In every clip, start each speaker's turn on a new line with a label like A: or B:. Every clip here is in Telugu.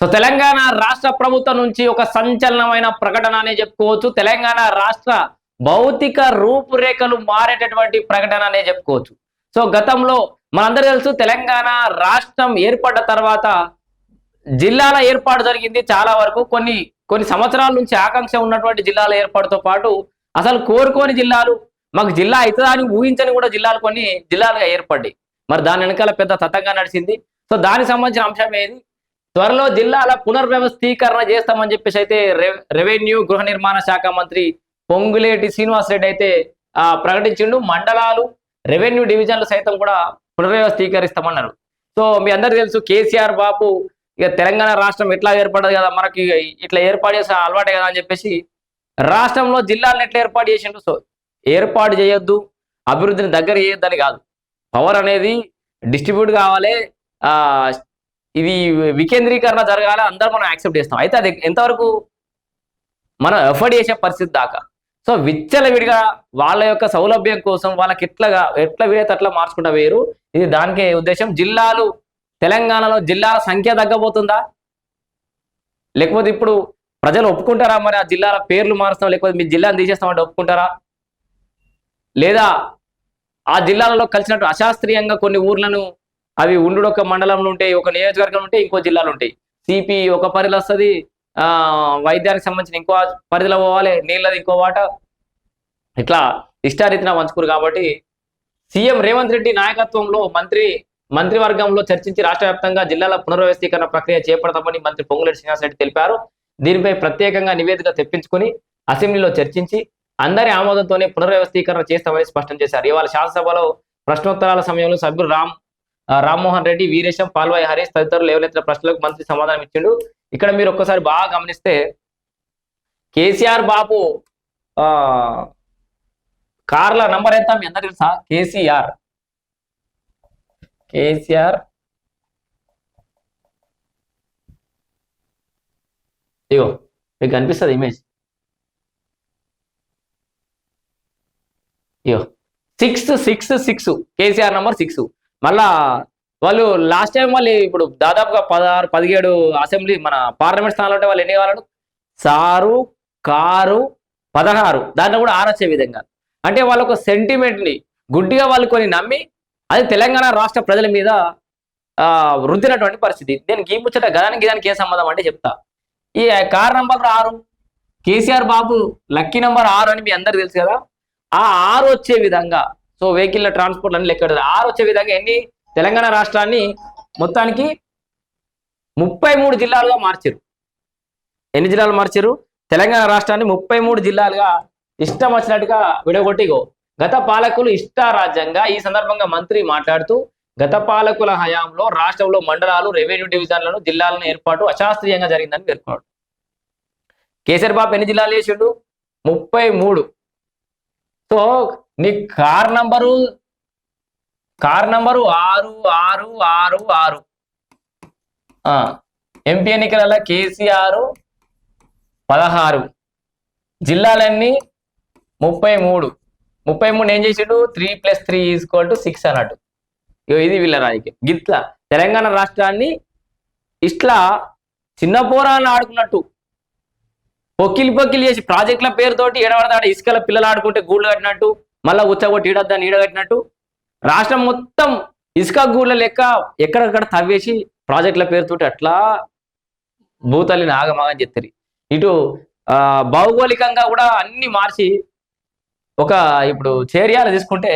A: సో తెలంగాణ రాష్ట్ర ప్రభుత్వం నుంచి ఒక సంచలనమైన ప్రకటన అనే చెప్పుకోవచ్చు. తెలంగాణ రాష్ట్ర భౌతిక రూపురేఖలు మారేటటువంటి ప్రకటన అనే చెప్పుకోవచ్చు. సో గతంలో మనందరూ తెలుసు తెలంగాణ రాష్ట్రం ఏర్పడ్డ తర్వాత జిల్లాల ఏర్పాటు జరిగింది చాలా వరకు. కొన్ని కొన్ని సంవత్సరాల నుంచి ఆకాంక్ష ఉన్నటువంటి జిల్లాల ఏర్పాటుతో పాటు అసలు కోరుకోని జిల్లాలు మాకు జిల్లా అవుతుందా అని ఊహించని కూడా జిల్లాలు కొన్ని జిల్లాలుగా ఏర్పడ్డాయి. మరి దాని వెనకాల పెద్ద తతంగా నడిచింది. సో దానికి సంబంధించిన అంశం ఏది? త్వరలో జిల్లాల పునర్వ్యవస్థీకరణ చేస్తామని చెప్పేసి అయితే రెవ్- రెవెన్యూ గృహ నిర్మాణ శాఖ మంత్రి పొంగులేటి శ్రీనివాసరెడ్డి అయితే ఆ, ప్రకటించిండు. మండలాలు రెవెన్యూ డివిజన్లు సైతం కూడా పునర్వ్యవస్థీకరిస్తామన్నారు. సో మీ అందరు తెలుసు కేసీఆర్ బాపు ఇక తెలంగాణ రాష్ట్రం ఎట్లా ఏర్పడదు కదా మనకి ఇట్లా ఏర్పాటు చేసే అలవాటే కదా అని చెప్పేసి రాష్ట్రంలో జిల్లాలను ఎట్లా ఏర్పాటు చేసిండు? సో ఏర్పాటు చేయొద్దు అభివృద్ధిని దగ్గర చేయొద్దని కాదు. పవర్ అనేది డిస్ట్రిబ్యూట్ కావాలి ఇది వికేంద్రీకరణ జరగాలి అందరూ మనం యాక్సెప్ట్ చేస్తాం. అయితే అది ఎంతవరకు మనం ఎఫర్ట్ చేసే పరిస్థితి దాకా? సో విచ్చలవిడిగా వాళ్ళ యొక్క సౌలభ్యం కోసం వాళ్ళకి ఎట్లాగా ఎట్లా వీడైతే అట్లా మార్చుకుంటా వేరు ఇది దానికే ఉద్దేశం. జిల్లాలు తెలంగాణలో జిల్లాల సంఖ్య తగ్గబోతుందా? లేకపోతే ఇప్పుడు ప్రజలు ఒప్పుకుంటారా మరి ఆ జిల్లాల పేర్లు మారుస్తాం లేకపోతే మీ జిల్లాను తీసేస్తామంటే ఒప్పుకుంటారా? లేదా ఆ జిల్లాలలో కలిసినట్టు అశాస్త్రీయంగా కొన్ని ఊర్లను అవి ఉండు ఒక మండలంలో ఉంటాయి ఒక నియోజకవర్గం ఉంటే ఇంకో జిల్లాలు ఉంటాయి. సిపి ఒక పరిధిలో వస్తుంది ఆ వైద్యానికి సంబంధించిన ఇంకో పరిధిలో పోవాలి నీళ్ళది ఇంకో వాట. ఇట్లా ఇష్టారీతిన పంచుకోరు కాబట్టి సీఎం రేవంత్ రెడ్డి నాయకత్వంలో మంత్రి మంత్రివర్గంలో చర్చించి రాష్ట్ర వ్యాప్తంగా జిల్లాల పునర్వ్యవస్థీకరణ ప్రక్రియ చేపడతామని మంత్రి పొంగులేటి శ్రీనివాస్ రెడ్డి తెలిపారు. దీనిపై ప్రత్యేకంగా నివేదిక తెప్పించుకొని అసెంబ్లీలో చర్చించి అందరి ఆమోదంతోనే పునర్వ్యవస్థీకరణ చేస్తామని స్పష్టం చేశారు. ఇవాళ శాసనసభలో ప్రశ్నోత్తరాల సమయంలో సభ్యులు రామ్ రామ్మోహన్ రెడ్డి వీరేశం పాల్వాయి హరీష్ తదితరులు లేవనెత్తిన ప్రశ్నలకు మంత్రి సమాధానం ఇచ్చిండు. ఇక్కడ మీరు ఒక్కసారి బాగా గమనిస్తే కేసీఆర్ బాబు ఆ కార్ల నంబర్ ఎంత? మీ అందరు తెలుసా? కేసీఆర్. కేసీఆర్. ఇగో మీకు కనిపిస్తుంది ఇమేజ్ ఇగో six six six KCR number six మళ్ళా వాళ్ళు లాస్ట్ టైం వాళ్ళు ఇప్పుడు దాదాపుగా పదహారు పదిహేడు అసెంబ్లీ మన పార్లమెంట్ స్థానాలు ఉంటే వాళ్ళు ఎన్ని కావాలను సారు కారు పదహారు. దాంట్లో కూడా ఆరొచ్చే విధంగా. అంటే వాళ్ళ ఒక సెంటిమెంట్ని గుడ్డిగా వాళ్ళు కొన్ని నమ్మి అది తెలంగాణ రాష్ట్ర ప్రజల మీద వృద్ధినటువంటి పరిస్థితి. నేను గీ ముచ్చట గదానికి గదానికి ఏ సంబంధం అంటే చెప్తా. ఈ కార్ నంబర్ ఆరు కేసీఆర్ బాబు లక్కీ నంబర్ ఆరు అని మీ అందరు తెలుసు కదా? ఆ ఆరు వచ్చే విధంగా సో వెహికల్ ట్రాన్స్పోర్ట్ అన్ని లెక్క ఆరు వచ్చే విధంగా ఎన్ని? తెలంగాణ రాష్ట్రాన్ని మొత్తానికి ముప్పై మూడు జిల్లాలుగా మార్చారు. ఎన్ని జిల్లాలు మార్చారు? తెలంగాణ రాష్ట్రాన్ని ముప్పై మూడు జిల్లాలుగా ఇష్టం వచ్చినట్టుగా విడగొట్టిగో గత పాలకులు ఇష్టారాజ్యంగా ఈ సందర్భంగా మంత్రి మాట్లాడుతూ గత పాలకుల హయాంలో రాష్ట్రంలో మండలాలు రెవెన్యూ డివిజన్లను జిల్లాలను ఏర్పాటు అశాస్త్రీయంగా జరిగిందని పేర్కొన్నాడు. కేసీఆర్ బాబు ఎన్ని జిల్లాలు చేసిండు? ముప్పై మూడు. సో నీ కార్ నంబరు కార్ నంబరు ఆరు ఆరు ఆరు ఆరు. ఎంపీ ఎన్నికలలో కేసీఆర్ పదహారు. జిల్లాలన్నీ ముప్పై మూడు. ముప్పై మూడు ఏం చేసిండు? Three plus three equal to six అన్నట్టు. ఇగో ఇది వీళ్ళ రాజకీయం. గిట్లా తెలంగాణ రాష్ట్రాన్ని ఇట్లా చిన్న పోరాన్ని ఆడుకున్నట్టు. పొక్కిలి పొక్కిలి చేసి ప్రాజెక్టుల పేరుతోటి ఎడబడతాడు ఇసుకల పిల్లలు ఆడుకుంటే గూళ్ళు కట్టినట్టు. మళ్ళా ఉచ్చగొట్టి ఈడద్దా నీడ రాష్ట్రం మొత్తం ఇసుక గూళ్ళ లెక్క ఎక్కడెక్కడ తవ్వేసి ప్రాజెక్టుల పేరుతోటి అట్లా భూతల్లిని ఆగమాగని చెప్తారు ఇటు భౌగోళికంగా కూడా అన్ని మార్చి ఒక ఇప్పుడు చేర్యాల తీసుకుంటే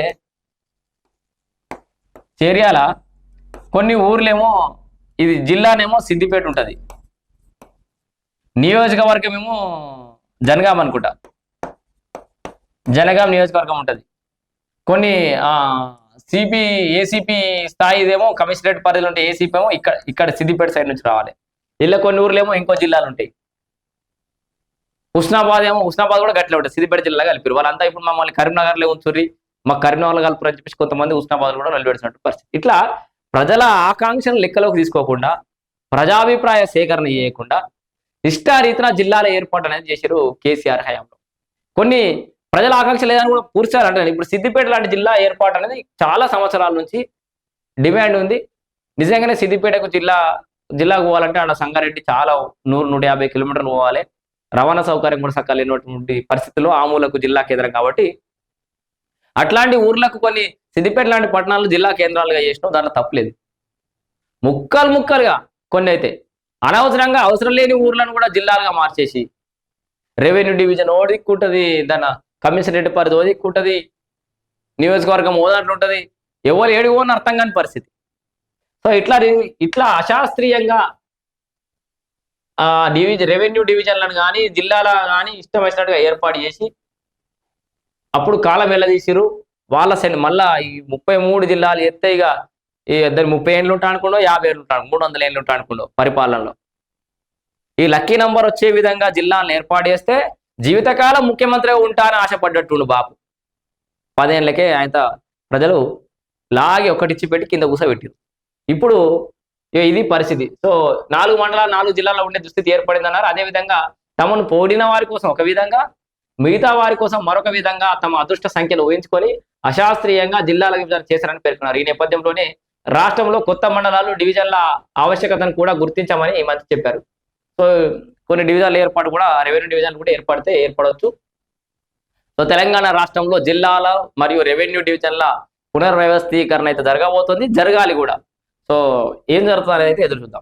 A: చేర్యాల కొన్ని ఊర్లేమో ఇది జిల్లానేమో సిద్దిపేట ఉంటుంది. నియోజకవర్గం ఏమో జనగాం అనుకుంటా. జనగాం నియోజకవర్గం ఉంటుంది. కొన్ని సిపి ఏసీపీ స్థాయిదేమో కమిషనరేట్ పరిధిలో ఉంటే ఏసీపీ ఏమో ఇక్కడ ఇక్కడ సిద్దిపేట సైడ్ నుంచి రావాలి. ఇలా కొన్ని ఊర్లేమో ఇంకో జిల్లాలు ఉంటాయి. హుస్నాబాద్ ఏమో హుస్నాబాద్ కూడా గట్లే ఉంటుంది. సిద్దిపేట జిల్లా కలిపారు వాళ్ళంతా ఇప్పుడు మమ్మల్ని కరీంనగర్లో ఉంచుర్రి మా కరీంనగర్ కలుపురు అని చెప్పేసి కొంతమంది హుస్నాబాద్ కూడా నిలబెడుతున్నట్టు పరిస్థితి. ఇట్లా ప్రజల ఆకాంక్షను లెక్కలోకి తీసుకోకుండా ప్రజాభిప్రాయ సేకరణ చేయకుండా ఇష్టారీతిన జిల్లాల ఏర్పాటు అనేది చేశారు కేసీఆర్ హయాంలో. కొన్ని ప్రజల ఆకాంక్ష లేదని కూడా పూర్చారు అంటారు ఇప్పుడు సిద్దిపేట లాంటి జిల్లా ఏర్పాటు అనేది చాలా సంవత్సరాల నుంచి డిమాండ్ ఉంది. నిజంగానే సిద్దిపేటకు జిల్లా జిల్లాకు పోవాలంటే ఆడ సంగారెడ్డి చాలా నూరు నూట యాభై కిలోమీటర్లు పోవాలి. రవాణా సౌకర్యం కూడా సక్కగా లేనటువంటి పరిస్థితుల్లో ఆమూలకు జిల్లా కేంద్రం కాబట్టి అట్లాంటి ఊర్లకు కొన్ని సిద్దిపేట లాంటి పట్టణాలు జిల్లా కేంద్రాలుగా చేసినాం దాంట్లో తప్పలేదు ముక్కలు ముక్కలుగా కొన్ని అయితే. అనవసరంగా అవసరం లేని ఊర్లను కూడా జిల్లాలుగా మార్చేసి రెవెన్యూ డివిజన్ ఓ దిక్కుంటుంది దాని కమిషనరేట్ పరిధి ఓ దిక్కుంటుంది నియోజకవర్గం ఓ దాంట్లో ఉంటుంది. ఎవరు ఏడుగో అని అర్థం కాని పరిస్థితి. సో ఇట్లా ఇట్లా అశాస్త్రీయంగా ఆ డివిజన్ రెవెన్యూ డివిజన్లను కానీ జిల్లాల కానీ ఇష్టం వచ్చినట్టుగా ఏర్పాటు చేసి అప్పుడు కాలం వెళ్ళదీసిరు వాళ్ళ సెన్ మళ్ళా ఈ ముప్పై మూడు జిల్లాలు ఎత్తే ఇక ఈ ఇద్దరు ముప్పై ఏళ్ళు ఉంటా అనుకుండో యాభై ఏళ్ళు ఉంటాను మూడు వందల ఏళ్ళు ఉంటా అనుకుండో పరిపాలనలో. ఈ లక్కీ నంబర్ వచ్చే విధంగా జిల్లాలను ఏర్పాటు చేస్తే జీవితకాలం ముఖ్యమంత్రిగా ఉంటారని ఆశపడ్డట్టుండు బాబు పదేళ్ళకే ఆయన ప్రజలు లాగి ఒకటిచ్చి పెట్టి కింద కూసబెట్టారు. ఇప్పుడు ఇది పరిస్థితి. సో నాలుగు మండలాలు నాలుగు జిల్లాల్లో ఉండే దుస్థితి ఏర్పడింది అన్నారు అదేవిధంగా తమను పోడిన వారి కోసం ఒక విధంగా మిగతా వారి కోసం మరొక విధంగా తమ అదృష్ట సంఖ్యను ఊహించుకొని అశాస్త్రీయంగా జిల్లాల విభజన చేశారని పేర్కొన్నారు. ఈ నేపథ్యంలోనే రాష్ట్రంలో కొత్త మండలాలు డివిజన్ల ఆవశ్యకతను కూడా గుర్తించామని ఈ మంత్రి చెప్పారు. సో కొన్ని డివిజన్ల ఏర్పాటు కూడా రెవెన్యూ డివిజన్లు కూడా ఏర్పడితే ఏర్పడవచ్చు సో తెలంగాణ రాష్ట్రంలో జిల్లాల మరియు రెవెన్యూ డివిజన్ల పునర్వ్యవస్థీకరణ అయితే జరగబోతుంది జరగాలి కూడా. సో ఏం జరుగుతుంది అనేది అయితే ఎదురు చూద్దాం.